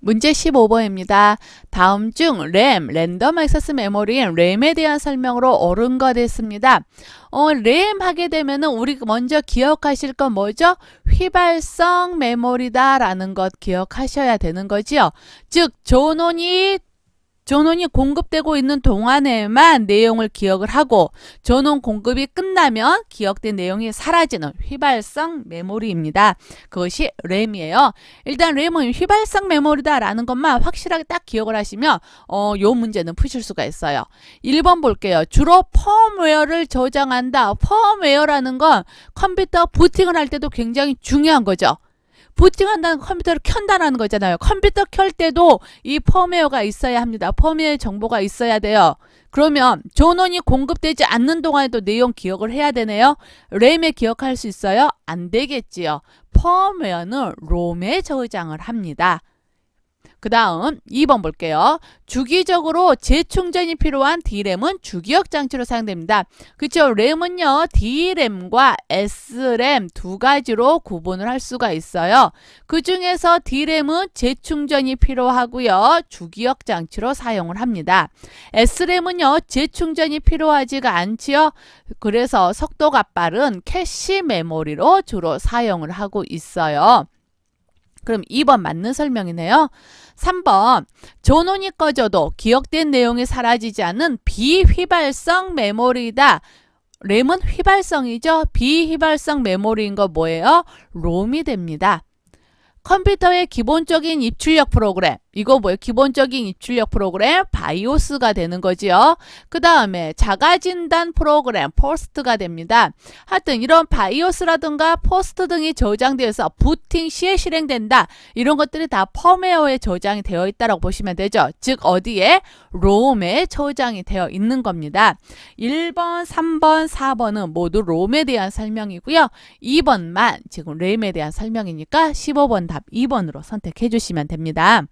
문제 15번입니다. 다음 중 램, 랜덤 액세스 메모리인 램에 대한 설명으로 옳은 것 있습니다. 어, 램 하게 되면은 우리 먼저 기억하실 건 뭐죠? 휘발성 메모리다라는 것 기억하셔야 되는 거지요. 즉, 전원이 전원이 공급되고 있는 동안에만 내용을 기억을 하고 전원 공급이 끝나면 기억된 내용이 사라지는 휘발성 메모리입니다. 그것이 램이에요. 일단 램은 휘발성 메모리다라는 것만 확실하게 딱 기억을 하시면 어, 요 문제는 푸실 수가 있어요. 1번 볼게요. 주로 펌웨어를 저장한다. 펌웨어라는 건 컴퓨터 부팅을 할 때도 굉장히 중요한 거죠. 부팅한다는 컴퓨터를 켠다라는 거잖아요. 컴퓨터 켤 때도 이 펌웨어가 있어야 합니다. 펌웨어 정보가 있어야 돼요. 그러면 전원이 공급되지 않는 동안에도 내용 기억을 해야 되네요. 램에 기억할 수 있어요? 안 되겠지요. 펌웨어는 롬에 저장을 합니다. 그 다음 2번 볼게요. 주기적으로 재충전이 필요한 D램은 주기억 장치로 사용됩니다. 그쵸? 램은요, D램과 S램 두 가지로 구분을 할 수가 있어요. 그 중에서 D램은 재충전이 필요하고요, 주기억 장치로 사용을 합니다. S램은요, 재충전이 필요하지가 않지요. 그래서 속도가 빠른 캐시 메모리로 주로 사용을 하고 있어요. 그럼 2번 맞는 설명이네요. 3번 전원이 꺼져도 기억된 내용이 사라지지 않는 비휘발성 메모리다. 램은 휘발성이죠. 비휘발성 메모리인 거 뭐예요? 롬이 됩니다. 컴퓨터의 기본적인 입출력 프로그램 이거 뭐예요? 기본적인 입출력 프로그램 바이오스가 되는 거지요. 그 다음에 자가진단 프로그램 포스트가 됩니다. 하여튼 이런 바이오스라든가 포스트 등이 저장되어서 부팅 시에 실행된다. 이런 것들이 다 펌웨어에 저장이 되어 있다고 보시면 되죠. 즉 어디에? 롬에 저장이 되어 있는 겁니다. 1번, 3번, 4번은 모두 롬에 대한 설명이고요. 2번만 지금 램에 대한 설명이니까 15번 답 2번으로 선택해 주시면 됩니다.